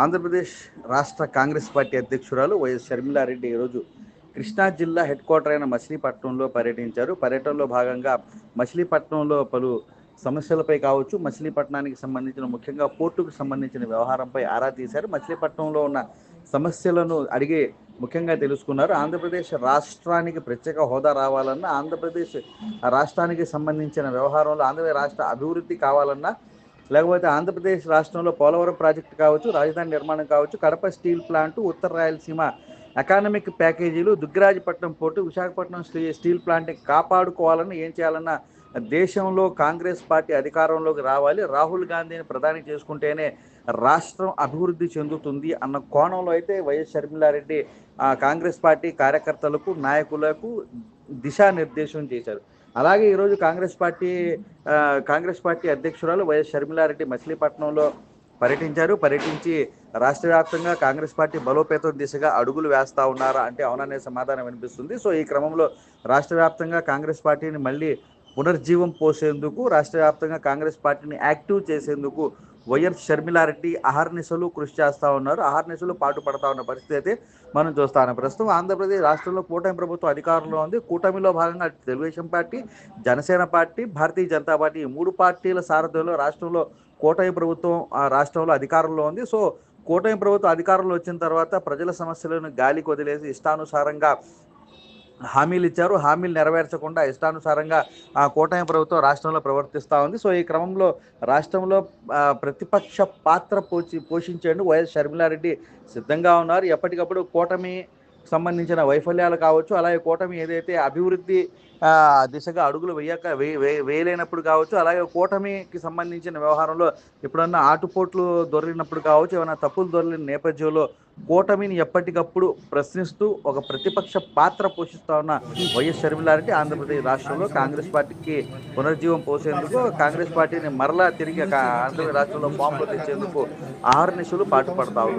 ఆంధ్రప్రదేశ్ రాష్ట్ర కాంగ్రెస్ పార్టీ అధ్యక్షురాలు వైఎస్ షర్మిలారెడ్డి ఈరోజు కృష్ణా జిల్లా హెడ్ క్వార్టర్ అయిన మచిలీపట్నంలో పర్యటించారు. పర్యటనలో భాగంగా మచిలీపట్నంలో పలు సమస్యలపై కావచ్చు మచిలీపట్నానికి సంబంధించిన ముఖ్యంగా పోర్టుకు సంబంధించిన వ్యవహారంపై ఆరా తీశారు. మచిలీపట్నంలో ఉన్న సమస్యలను అడిగి ముఖ్యంగా తెలుసుకున్నారు. ఆంధ్రప్రదేశ్ రాష్ట్రానికి ప్రత్యేక హోదా రావాలన్నా ఆంధ్రప్రదేశ్ రాష్ట్రానికి సంబంధించిన వ్యవహారంలో ఆంధ్రప్రదేశ్ రాష్ట్ర అభివృద్ధి కావాలన్నా లేకపోతే ఆంధ్రప్రదేశ్ రాష్ట్రంలో పోలవరం ప్రాజెక్టు కావచ్చు రాజధాని నిర్మాణం కావచ్చు కడప స్టీల్ ప్లాంట్ ఉత్తర రాయలసీమ ఎకానమిక్ ప్యాకేజీలు దుగ్గరాజపట్నం పోర్టు విశాఖపట్నం స్టీ- స్టీల్ ప్లాంట్ని కాపాడుకోవాలని ఏం చేయాలన్నా దేశంలో కాంగ్రెస్ పార్టీ అధికారంలోకి రావాలి. రాహుల్ గాంధీని ప్రధాని చేసుకుంటేనే రాష్ట్రం అభివృద్ధి చెందుతుంది అన్న కోణంలో అయితే వైఎస్ షర్మిలారెడ్డి ఆ, కాంగ్రెస్ పార్టీ కార్యకర్తలకు నాయకులకు దిశానిర్దేశం చేశారు. అలాగే ఈరోజు కాంగ్రెస్ పార్టీ కాంగ్రెస్ పార్టీ అధ్యక్షురాలు వైఎస్ షర్మిలారెడ్డి మచిలీపట్నంలో పర్యటించారు. పర్యటించి రాష్ట్ర వ్యాప్తంగా కాంగ్రెస్ పార్టీ బలోపేతం దిశగా అడుగులు వేస్తా ఉన్నారా అంటే అవుననే సమాధానం వినిపిస్తుంది. సో ఈ క్రమంలో రాష్ట్ర వ్యాప్తంగా కాంగ్రెస్ పార్టీని మళ్ళీ పునర్జీవం పోసేందుకు రాష్ట్ర వ్యాప్తంగా కాంగ్రెస్ పార్టీని యాక్టివ్ చేసేందుకు వైఎస్ షర్మిలారెడ్డి అహర్నిశలు కృషి చేస్తూ ఉన్నారు. అహర్నిశలు పాటు పడతా ఉన్న పరిస్థితి అయితే మనం చూస్తాను ప్రస్తుతం ఆంధ్రప్రదేశ్ రాష్ట్రంలో కూటమి ప్రభుత్వం అధికారంలో ఉంది. కూటమిలో భాగంగా Telugu Desam party Janasena party Bharatiya Janata party ఈ మూడు పార్టీల సారథ్యంలో రాష్ట్రంలో కూటమి ప్రభుత్వం ఆ రాష్ట్రంలో అధికారంలో ఉంది. సో కూటమి ప్రభుత్వం అధికారంలో వచ్చిన తర్వాత ప్రజల సమస్యలను గాలికి వదిలేసి ఇష్టానుసారంగా హామీలు ఇచ్చారు. హామీలు నెరవేర్చకుండా ఇష్టానుసారంగా ఆ కూటమి ప్రభుత్వం రాష్ట్రంలో ప్రవర్తిస్తూ ఉంది. సో ఈ క్రమంలో రాష్ట్రంలో ప్రతిపక్ష పాత్ర పోషి పోషించేందుకు వైఎస్ షర్మిలారెడ్డి సిద్ధంగా ఉన్నారు. ఎప్పటికప్పుడు కూటమి సంబంధించిన వైఫల్యాలు కావచ్చు అలాగే కూటమి ఏదైతే అభివృద్ధి దిశగా అడుగులు వేయక వే- వే- వేయలేనప్పుడు కావచ్చు అలాగే కూటమికి సంబంధించిన వ్యవహారంలో ఎప్పుడన్నా ఆటుపోట్లు దొరికినప్పుడు కావచ్చు ఏమైనా తప్పులు దొరికిన నేపథ్యంలో కూటమిని ఎప్పటికప్పుడు ప్రశ్నిస్తూ ఒక ప్రతిపక్ష పాత్ర పోషిస్తా ఉన్న వైఎస్ షర్మిలారెడ్డి ఆంధ్రప్రదేశ్ రాష్ట్రంలో కాంగ్రెస్ పార్టీకి పునర్జీవం పోసేందుకు కాంగ్రెస్ పార్టీని మరలా తిరిగి ఆంధ్రప్రదేశ్ రాష్ట్రంలో ఫామ్లో తెచ్చేందుకు ఆహార నిశలు పాటుపడతా ఉన్నారు.